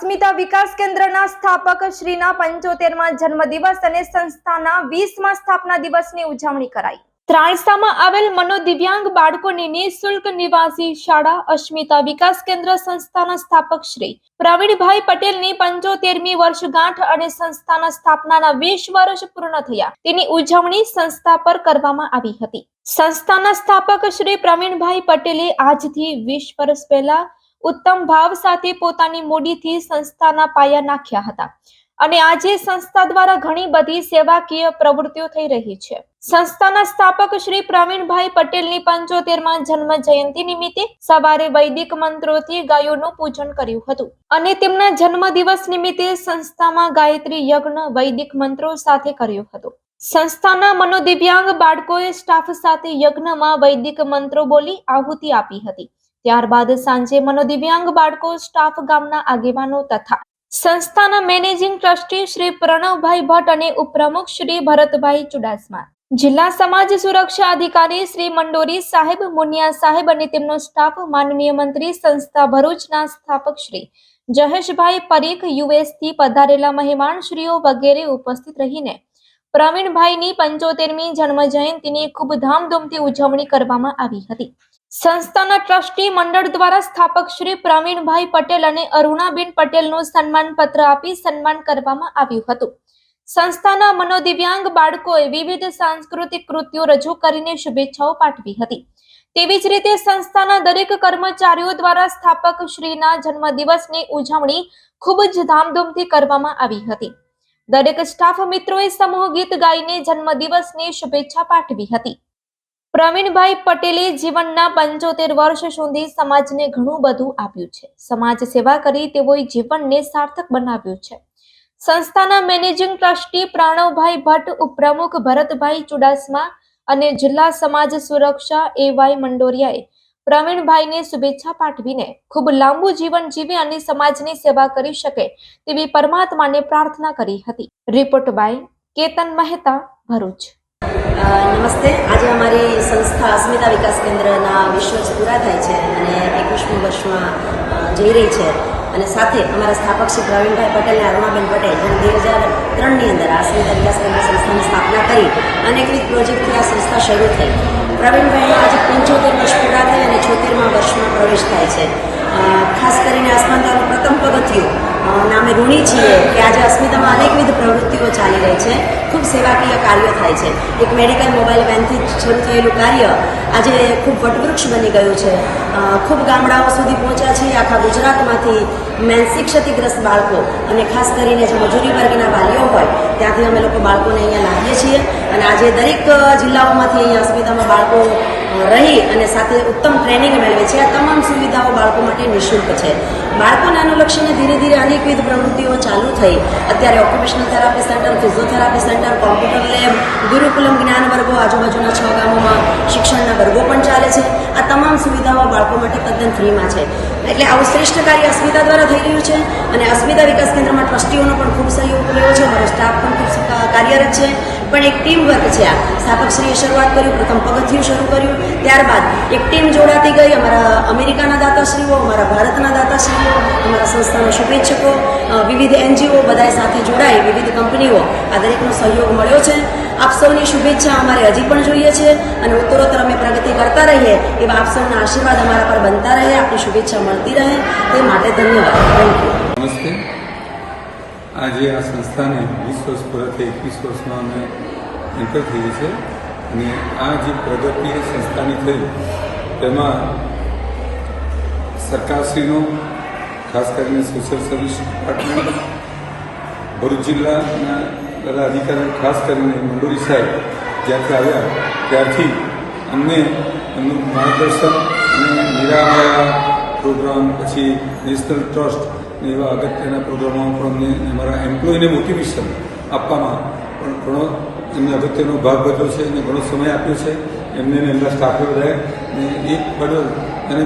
અસ્મિતા વિકાસ કેન્દ્રના સ્થાપક શ્રીના પંચોતેરમાં જન્મદિવસ અને સંસ્થાના વીસમા સ્થાપના દિવસની ઉજવણી કરાઈ. ત્રાણસામાં આવેલ મનોદિવ્યાંગ બાળકોની નિઃશુલ્ક નિવાસી શાળા અસ્મિતા વિકાસ કેન્દ્ર સંસ્થાના સ્થાપક શ્રી પ્રવીણભાઈ પટેલની પંચોતેરમી વર્ષગાંઠ અને સંસ્થાના સ્થાપનાના વીસ વર્ષ પૂર્ણ થયા. તેની ઉજવણી સંસ્થા પર કરવામાં આવી હતી. સંસ્થાના સ્થાપક શ્રી પ્રવીણભાઈ પટેલે આજથી વીસ વર્ષ પહેલા ઉત્તમ ભાવ સાથે પોતાની મૂડીથી સંસ્થાના પાયા નાખ્યા હતા. અને આજે સંસ્થા દ્વારા ઘણી બધી સેવાકીય પ્રવૃત્તિઓ થઈ રહી છે. સંસ્થાના સ્થાપક શ્રી પ્રવીણભાઈ પટેલની પંચોતેરમાં જન્મ જયંતિ નિમિત્તે સવારે વૈદિક મંત્રોથી ગાયોનું પૂજન કર્યું હતું. અને તેમના જન્મ દિવસ નિમિત્તે સંસ્થામાં ગાયત્રી યજ્ઞ વૈદિક મંત્રો સાથે કર્યો હતો. સંસ્થાના મનોદિવ્યાંગ બાળકોએ સ્ટાફ સાથે યજ્ઞમાં વૈદિક મંત્રો બોલી આહુતિ આપી હતી. ત્યારબાદ સાંજે મનોદિવ્યાંગ બાળકો સ્ટાફ ગામના આગેવાનો તથા સંસ્થાના મેનેજિંગ ટ્રસ્ટી શ્રી પ્રણવભાઈ ભટ્ટ અને ઉપપ્રમુખ શ્રી ભરતભાઈ ચુડાસમા, જિલ્લા સમાજ સુરક્ષા અધિકારી શ્રી મંડોરી સાહેબ મુનિયા સાહેબ અને તેમનો સ્ટાફ માનનીય મંત્રી સંસ્થા ભરૂચના સ્થાપક શ્રી જહેશભાઈ પરીખ યુએસથી પધારેલા મહેમાનશ્રીઓ વગેરે ઉપસ્થિત રહીને પ્રવીણભાઈની પંચોતેરમી જન્મ જયંતિની ખૂબ ધામધૂમથી ઉજવણી કરવામાં આવી હતી. સંસ્થાના ટ્રસ્ટી મંડળ દ્વારા સ્થાપક શ્રી પ્રવીણભાઈ પટેલ અને અરુણાબેન પટેલનું સન્માન પત્ર આપી સન્માન કરવામાં આવ્યું હતું. સંસ્થાના મનોદિવ્યાંગ બાળકોએ વિવિધ સાંસ્કૃતિક કૃત્યો રજૂ કરીને શુભેચ્છાઓ પાઠવી હતી. તેવી જ રીતે સંસ્થાના દરેક કર્મચારીઓ દ્વારા સ્થાપક શ્રીના જન્મદિવસની ઉજવણી ખૂબ જ ધામધૂમથી કરવામાં આવી હતી. દરેક સ્ટાફ મિત્રોએ સમૂહ ગીત ગાઈને જન્મદિવસની શુભેચ્છા પાઠવી હતી. પ્રવીણભાઈ પટેલે જીવનના પંચોતેર વર્ષ સુધી સમાજને ઘણું બધું આપ્યું છે. સમાજ સેવા કરી તેઓએ જીવનને સાર્થક બનાવ્યું છે. સંસ્થાના મેનેજિંગ ટ્રસ્ટી પ્રણવભાઈ ભટ્ટ, ઉપપ્રમુખ ભરતભાઈ ચુડાસમા અને જિલ્લા સમાજ સુરક્ષા એવાય મંડોરિયાએ પ્રવીણભાઈને શુભેચ્છા પાઠવીને ખૂબ લાંબુ જીવન જીવે અને સમાજની સેવા કરી શકે તેવી પરમાત્માને પ્રાર્થના કરી હતી. Report by Ketan Mehta, Bharuch. નમસ્તે. આજે અમારી સંસ્થા અસ્મિતા વિકાસ કેન્દ્રના વિશ્વ પૂરા થાય છે અને એકવીસમી વર્ષમાં જઈ રહી છે. અને સાથે અમારા સ્થાપક શ્રી પ્રવીણભાઈ પટેલ અને અરુણાબેન પટેલ જેને બે હજાર ત્રણની અંદર આ અસ્મિતા વિકાસ કેન્દ્ર સંસ્થાની સ્થાપના કરી અનેકવિધ પ્રોજેક્ટથી આ સંસ્થા શરૂ થઈ. પ્રવીણભાઈને આજે પંચોતેર વર્ષ પૂરા થઈ અને છોતેરમાં વર્ષમાં પ્રવેશ થાય છે. ખાસ કરીને અસ્મિતાનું પ્રથમ પગથિયું. નામે ઋણી છીએ કે આજે અસ્મિતામાં અનેકવિધ પ્રવૃત્તિઓ ચાલી રહી છે. ખૂબ સેવાકીય કાર્યો થાય છે. એક મેડિકલ મોબાઈલ વેનથી શરૂ થયેલું કાર્ય આજે ખૂબ વટવૃક્ષ બની ગયું છે. ખૂબ ગામડાઓ સુધી પહોંચ્યા છે આખા ગુજરાતમાંથી માનસિક ક્ષતિગ્રસ્ત બાળકો અને ખાસ કરીને જે મજૂરી વર્ગના વાલીઓ હોય, ત્યાંથી અમે લોકો બાળકોને અહીંયા લાવીએ છીએ. અને આજે દરેક જિલ્લાઓમાંથી અહીંયા અસ્મિતામાં બાળકો રહી અને સાથે ઉત્તમ ટ્રેનિંગ મેળવે છે. આ તમામ સુવિધાઓ બાળકો માટે નિઃશુલ્ક છે. બાળકોને અનુલક્ષીને ધીરે ધીરે અનેકવિધ પ્રવૃત્તિઓ ચાલુ થઈ. અત્યારે occupational therapy centre physiotherapy centre computer lab Gurukulam જ્ઞાન વર્ગો, આજુબાજુના છ ગામોમાં શિક્ષણના વર્ગો પણ ચાલે છે. આ તમામ સુવિધાઓ બાળકો માટે તદ્દન ફ્રીમાં છે. એટલે આવું શ્રેષ્ઠ કાર્ય અસ્મિતા દ્વારા થઈ રહ્યું છે અને અસ્મિતા વિકાસ કેન્દ્રમાં ટ્રસ્ટીઓનો પણ ખૂબ સહયોગ રહ્યો છે. મારો સ્ટાફ પણ ખૂબ કાર્યરત છે. પણ એક ટીમ વર્ક છે આ. સ્થાપકશ્રીએ શરૂઆત કર્યું, પ્રથમ પગથિયું શરૂ કર્યું. ત્યારબાદ એક ટીમ જોડાતી ગઈ. અમારા અમેરિકાના દાતાશ્રીઓ, અમારા ભારતના દાતાશ્રીઓ, અમારા સંસ્થાના શુભેચ્છકો વિવિધ એનજીઓ બધાએ સાથે જોડાઈ, વિવિધ કંપનીઓ આ દરેકનો સહયોગ મળ્યો છે. આપ સૌની શુભેચ્છા અમારે હજી પણ જોઈએ છે અને ઉત્તરોત્તર અમે પ્રગતિ કરતા રહીએ એવા આપ સૌના આશીર્વાદ અમારા પર બનતા રહે, આપની શુભેચ્છા મળતી રહે. તે માટે ધન્યવાદ. થેન્ક યુ નમસ્તે. આજે આ સંસ્થાને વીસ વર્ષ પૂરા એકવીસ વર્ષમાં અમે એન્ટર થઈએ છીએ અને આ જે પ્રગતિ સંસ્થાની થઈ તેમાં સરકારશ્રીનો, ખાસ કરીને સોશિયલ સર્વિસ ડિપાર્ટમેન્ટ ભરૂચ જિલ્લાના બધા અધિકારીઓ, ખાસ કરીને મંડોરી સાહેબ જ્યાંથી આવ્યા, ત્યારથી અમને એમનું માર્ગદર્શન અને નિરામયા પ્રોગ્રામ, પછી નેશનલ ટ્રસ્ટ ને એવા અગત્યના પ્રોગ્રામોમાં પણ અમને અમારા એમ્પ્લોયને મોટિવેશન આપવામાં પણ ઘણો એમને અગત્યનો ભાગ ભજવ્યો છે અને ઘણો સમય આપ્યો છે. એમને અને એમના સ્ટાફે બધાએ ને એક બદલ અને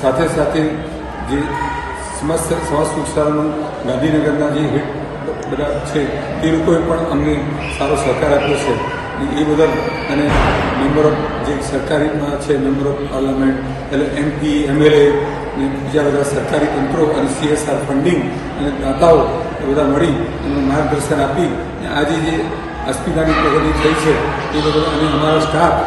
સાથે સાથે જે સમસ્ત સમાજ સુરક્ષાનું ગાંધીનગરના જે હેડ બધા છે તે લોકોએ પણ અમને સારો સહકાર આપ્યો છે. એ બદલ અને મેમ્બર ઓફ જે સરકારીમાં છે, મેમ્બર ઓફ પાર્લામેન્ટ, એટલે એમપી એમએલએ ને બીજા બધા સરકારી તંત્રો અને સીએસઆર ફંડિંગ અને દાતાઓ એ બધા મળી એનું માર્ગદર્શન આપી અને આજે જે અસ્મિતાની પ્રગતિ થઈ છે, એ બધા અને અમારા સ્ટાફ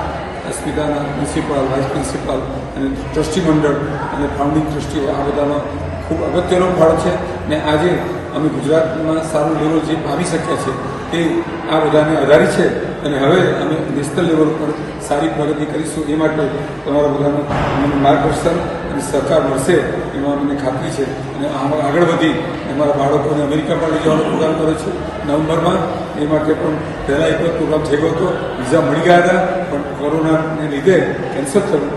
અસ્મિતાના પ્રિન્સિપાલ વાઇસ પ્રિન્સિપાલ અને ટ્રસ્ટી મંડળ અને ફાઉન્ડિંગ ટ્રસ્ટીઓ આ બધાનો ખૂબ અગત્યનો ફાળો છે ને આજે અમે ગુજરાતમાં સારું લેવલ જે પામી શક્યા છે તે આ બધાને આધારિત છે અને હવે અમે નેશનલ લેવલ પર સારી પ્રગતિ કરીશું એ માટે તમારા બધાનું માર્ગદર્શન અને સહકાર મળશે, એમાં મને ખાતરી છે. અને આમાં આગળ વધી અમારા બાળકોને અમેરિકા પણ લઈ જવાનો પ્રોગ્રામ કર્યો છે. નવેમ્બરમાં એ માટે પણ પહેલાં એક પ્રોગ્રામ થઈ ગયો હતો. વિઝા મળી ગયા હતા, પણ કોરોનાને લીધે કેન્સલ થયું.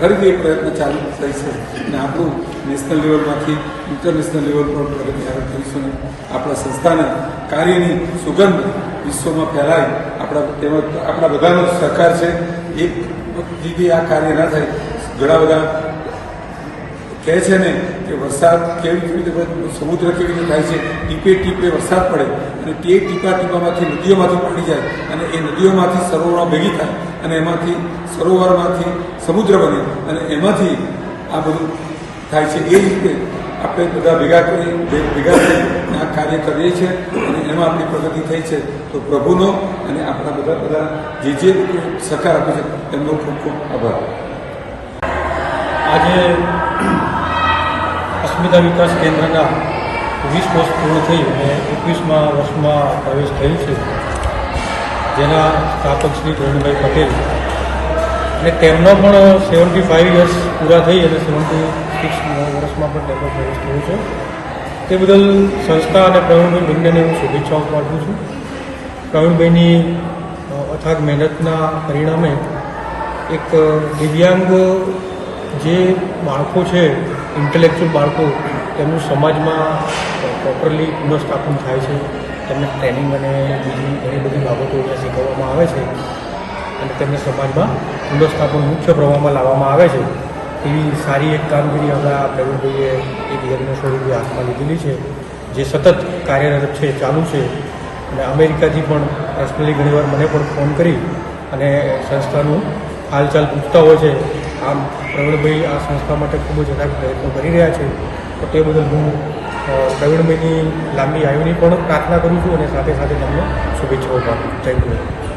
ફરીથી એ પ્રયત્ન ચાલુ થઈ છે. અને આપણું નેશનલ લેવલમાંથી, ઇન્ટરનેશનલ લેવલ પર પ્રગતિ આગળ કરીશું આપણા સંસ્થાના કાર્યની સુગંધ વિશ્વમાં ફેલાય. આપણા, તેમજ આપણા બધાનો સહકાર છે. એક દીદી આ કાર્ય ના થાય, ઘણા બધા કહે છે ને કે વરસાદ કેવી રીતે સમુદ્ર કેવી રીતે થાય છે, ટીપે ટીપે વરસાદ પડે અને તે ટીપા ટીપામાંથી નદીઓમાંથી પાણી જાય અને એ નદીઓમાંથી સરોવરો ભેગી થાય અને એમાંથી સરોવરમાંથી સમુદ્ર બને અને એમાંથી આ બધું થાય છે. એ રીતે આપણે બધા ભેગા કરી ભેગા થઈ આ કાર્ય કરીએ છીએ અને એમાં આપણી પ્રગતિ થઈ છે. તો પ્રભુનો અને આપણા બધા બધા જે જે સહકાર આપે છે, એમનો ખૂબ ખૂબ આભાર. આજે અસ્મિતા વિકાસ કેન્દ્રના વીસ વર્ષ પૂર્ણ થઈ અને એકવીસમા વર્ષમાં પ્રવેશ થયું છે. જેના સ્થાપક શ્રી પ્રવીણભાઈ પટેલ. અને તેમનો પણ સેવન્ટી ફાઇવ યર્સ પૂરા થઈ અને સેવન્ટી સિક્સ વર્ષમાં પણ તેમનો પ્રવેશ થયો છે. તે બદલ સંસ્થા અને પ્રવીણભાઈ બંનેને હું શુભેચ્છાઓ પાઠવું છું. પ્રવીણભાઈની અથાગ મહેનતના પરિણામે એક દિવ્યાંગ જે બાળકો છે ઇન્ટેલેક્ચ્યુઅલ બાળકો, તેમનું સમાજમાં પ્રોપરલી પુનઃસ્થાપન થાય છે, તેમને ટ્રેનિંગ અને બીજી ઘણી બધી બાબતો અહીંયા શીખવવામાં આવે છે અને તેમને સમાજમાં પુનઃસ્થાપન મુખ્ય પ્રવાહમાં લાવવામાં આવે છે. એવી સારી એક કામગીરી આપણા પ્રવીણભાઈએ એક યજ્ઞ સ્વરૂપે હાથમાં લીધેલી છે, જે સતત કાર્યરત છે, ચાલુ છે. અને અમેરિકાથી પણ પર્સનલી ઘણીવાર મને પણ ફોન કરી અને સંસ્થાનું હાલચાલ પૂછતા હોય છે આમ પ્રવીણભાઈ આ સંસ્થા માટે ખૂબ જ અનેક પ્રયત્નો કરી રહ્યા છે. તો તે બદલ હું પ્રવીણભાઈની લાંબી આયુની પણ પ્રાર્થના કરું છું અને સાથે સાથે તમને શુભેચ્છાઓ પાઠવું જય યુ